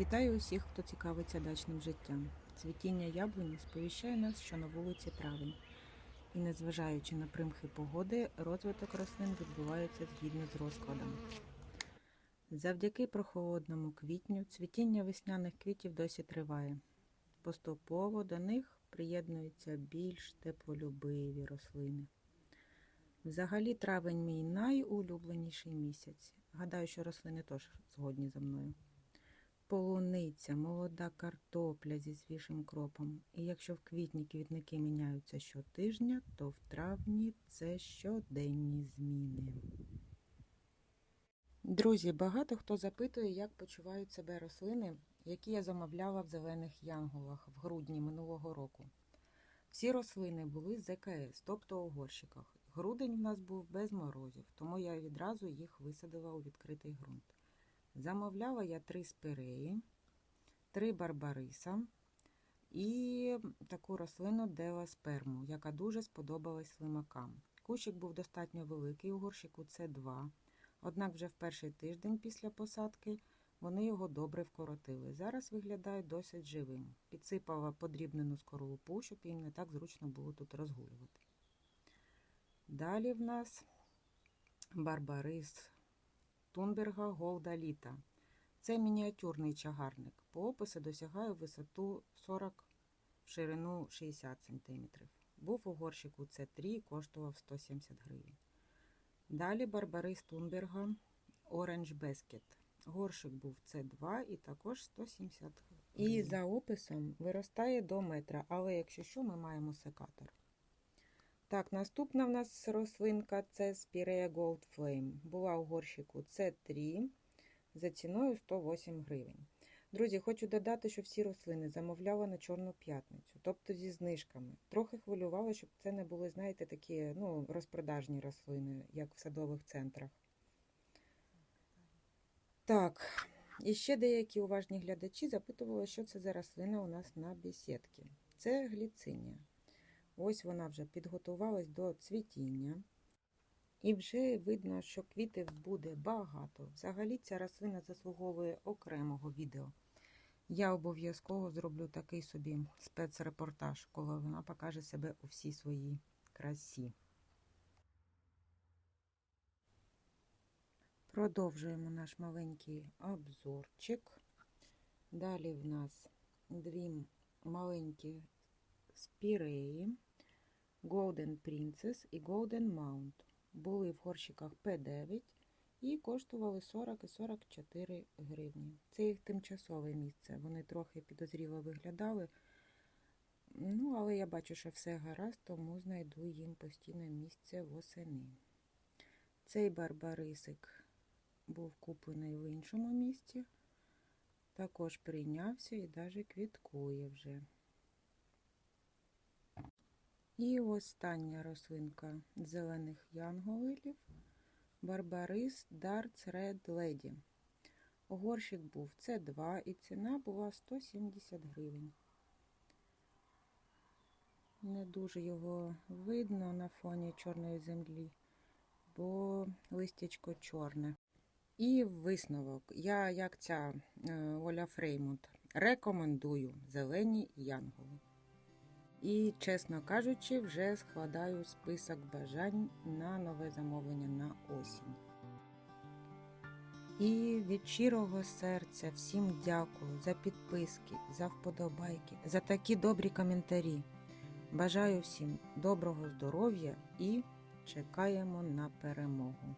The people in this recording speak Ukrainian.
Вітаю усіх, хто цікавиться дачним життям. Цвітіння яблуні сповіщає нас, що на вулиці травень. І незважаючи на примхи погоди, розвиток рослин відбувається згідно з розкладом. Завдяки прохолодному квітню цвітіння весняних квітів досі триває. Поступово до них приєднуються більш теплолюбиві рослини. Взагалі, травень мій найулюбленіший місяць. Гадаю, що рослини теж згодні за мною. Полуниця, молода картопля зі свіжим кропом. І якщо в квітні квітники міняються щотижня, то в травні це щоденні зміни. Друзі, багато хто запитує, як почувають себе рослини, які я замовляла в зелених янголах в грудні минулого року. Всі рослини були з ЗКС, тобто у горщиках. Грудень в нас був без морозів, тому я відразу їх висадила у відкритий ґрунт. Замовляла я три спиреї, три барбариса і таку рослину деласперму, яка дуже сподобалась слимакам. Кущик був достатньо великий у горщику це 2 Однак вже в перший тиждень після посадки вони його добре вкоротили. Зараз виглядає досить живим. Підсипала подрібнену скорлупу, щоб їм не так зручно було тут розгулювати. Далі в нас барбарис Тунберга Голда Літа. Це мініатюрний чагарник. По опису досягає висоту 40 в ширину 60 см. Був у горщику С3 коштував 170 гривень. Далі барбарис Тунберга Orange Basket. Горшик був С2 і також 170 гривень. І за описом виростає до метра, але якщо що, ми маємо секатор. Так, наступна в нас рослинка це Spirea Gold Flame. Була у горщику С3 за ціною 108 гривень. Друзі, хочу додати, що всі рослини замовляла на Чорну п'ятницю, тобто зі знижками. Трохи хвилювала, щоб це не були, знаєте, такі ну, розпродажні рослини, як в садових центрах. Так, і ще деякі уважні глядачі запитували, що це за рослина у нас на бесідці. Це гліцинія. Ось вона вже підготувалась до цвітіння. І вже видно, що квітів буде багато. Взагалі ця рослина заслуговує окремого відео. Я обов'язково зроблю такий собі спецрепортаж, коли вона покаже себе у всій своїй красі. Продовжуємо наш маленький обзорчик. Далі в нас дві маленькі спіреї, Golden Princess і Golden Mount. Були в горщиках П9 і коштували 40 і 44 гривні. Це їх тимчасове місце. Вони трохи підозріло виглядали. Ну, але я бачу, що все гаразд, тому знайду їм постійне місце восени. Цей барбарисик був куплений в іншому місці. Також прийнявся і навіть квіткує вже. І остання рослинка зелених янголилів Барбарис Darts Red Lady. Горщик був С2 і ціна була 170 гривень. Не дуже його видно на фоні чорної землі, бо листячко чорне. І висновок. Я, як ця Оля Фреймут, рекомендую зелені янголи. І, чесно кажучи, вже складаю список бажань на нове замовлення на осінь. І від щирого серця всім дякую за підписки, за вподобайки, за такі добрі коментарі. Бажаю всім доброго здоров'я і чекаємо на перемогу.